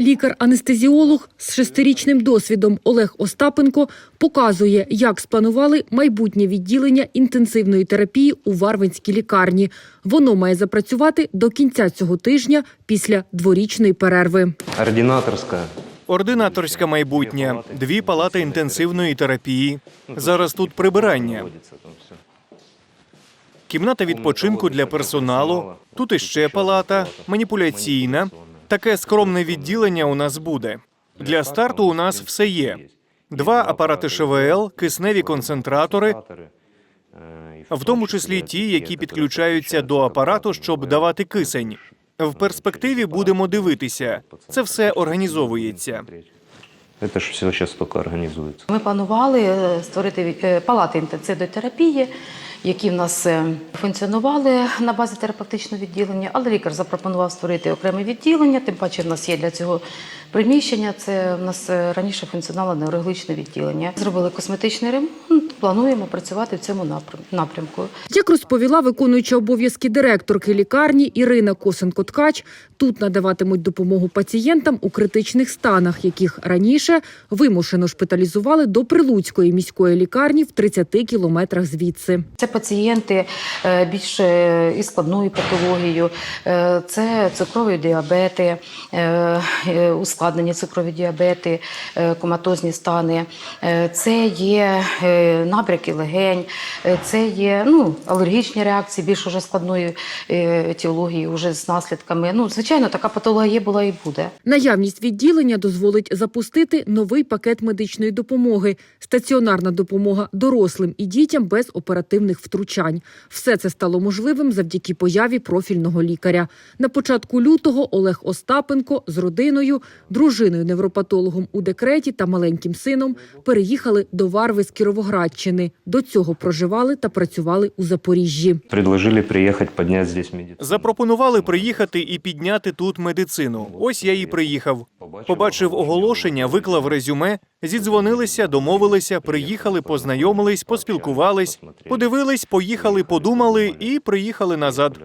Лікар-анестезіолог з шестирічним досвідом Олег Остапенко показує, як спланували майбутнє відділення інтенсивної терапії у Варвинській лікарні. Воно має запрацювати до кінця цього тижня після дворічної перерви. Ординаторская. Ординаторська майбутнє, дві палати інтенсивної терапії. Зараз тут прибирання. Кімната відпочинку для персоналу. Тут іще палата, маніпуляційна. Таке скромне відділення у нас буде. Для старту у нас все є: два апарати ШВЛ, кисневі концентратори, в тому числі ті, які підключаються до апарату, щоб давати кисень. В перспективі будемо дивитися. Це все організовується. Это же все сейчас только организуется. Ми планували е, створити е, палати інтенсивної терапії, які в нас е, функціонували на базі терапевтичного відділення, але лікар запропонував створити окреме відділення. Тим паче, в нас є для цього приміщення. Це в нас е, раніше функціонувало неврологічне відділення. Зробили косметичний ремонт. Плануємо працювати в цьому напрям- напрямку. Як розповіла виконуюча обов'язки директорки лікарні Ірина Косенко-Ткач, тут надаватимуть допомогу пацієнтам у критичних станах, яких раніше вимушено шпиталізували до Прилуцької міської лікарні в 30 кілометрах звідси. Це пацієнти е, більш е, із складною патологією, е, це цукрові діабети, ускладнені цукрові діабети, коматозні стани, це є набряки легень, це є ну, алергічні реакції більш уже складної етіології, вже з наслідками. Ну, звичайно, така патологія була і буде. Наявність відділення дозволить запустити новий пакет медичної допомоги, стаціонарна допомога дорослим і дітям без оперативних втручань. Все це стало можливим завдяки появі профільного лікаря. На початку лютого Олег Остапенко з родиною, дружиною невропатологом у декреті та маленьким сином переїхали до Варви з Кіровоградщини. До цього проживали та працювали у Запоріжжі. Предложили приехать поднять здесь медицину. Запропонували приїхати і підняти тут медицину. Ось я і приїхав. Побачив оголошення, виклав резюме, зідзвонилися, домовилися, приїхали, познайомились, поспілкувались, подивились, поїхали, подумали і приїхали назад.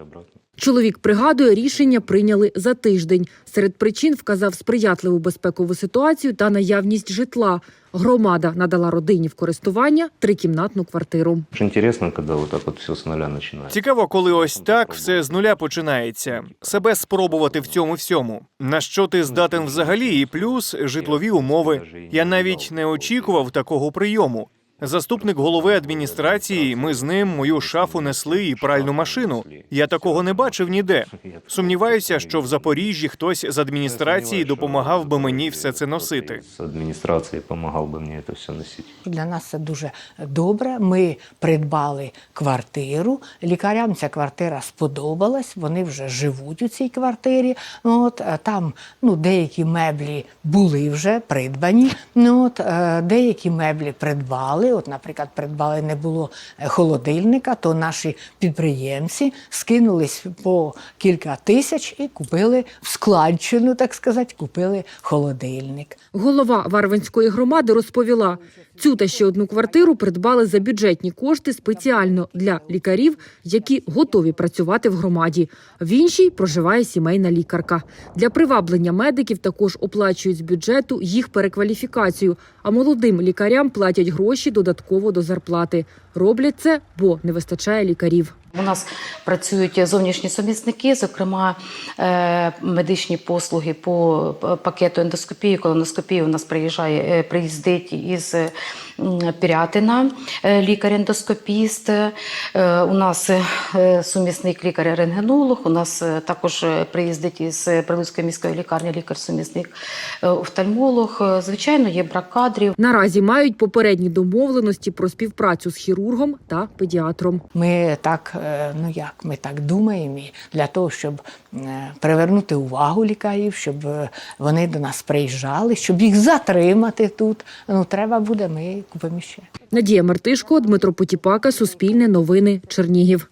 Чоловік пригадує, рішення прийняли за тиждень. Серед причин вказав сприятливу безпекову ситуацію та наявність житла. Громада надала родині в користування трикімнатну квартиру. Очень интересно, когда вот так вот все нуля. Цікаво, коли ось так все з нуля починається. Себе спробувати в цьому всьому. На що ти здатен взагалі, і плюс житлові умови. Я навіть не очікував такого прийому. Заступник голови адміністрації, ми з ним мою шафу несли і пральну машину. Я такого не бачив ніде. Сумніваюся, що в Запоріжжі хтось з адміністрації допомагав би мені все це носити. С администрацией помогал бы мне это все носить. Для нас це дуже добре. Ми придбали квартиру. Лікарям ця квартира сподобалась. Вони вже живуть у цій квартирі. Ну, От е, там ну, деякі меблі були вже придбані. Ну, от, е, деякі меблі придбали. От, наприклад, придбали не було е, холодильника, то наші підприємці скинулись по кілька тисяч і купили в складчину, так сказати, купили холодильник. Голова Варвинської громади розповіла, цю та ще одну квартиру придбали за бюджетні кошти спеціально для лікарів, які готові працювати в громаді. В іншій проживає сімейна лікарка. Для приваблення медиків також оплачують з бюджету їх перекваліфікацію, а молодим лікарям платять гроші додатково до зарплати. Роблять це, бо не вистачає лікарів. У нас працюють зовнішні сумісники, зокрема е, медичні послуги по пакету ендоскопії, колоноскопії. У нас приїжджає е, приїздить із е, Пірятина е, лікар-ендоскопіст. Е, У нас е, сумісник лікар-рентгенолог. У нас також приїздить із Прилуцької міської лікарні лікар-сумісник офтальмолог. Звичайно, є брак кадрів. Наразі мають попередні домовленості про співпрацю з хірургом та педіатром. Ми так, ну як, ми так думаємо, для того, щоб привернути увагу лікарів, щоб вони до нас приїжджали, щоб їх затримати тут. Ну, треба буде, ми купимо. Надія Мартишко, Дмитро Потіпака, Суспільне новини, Чернігів.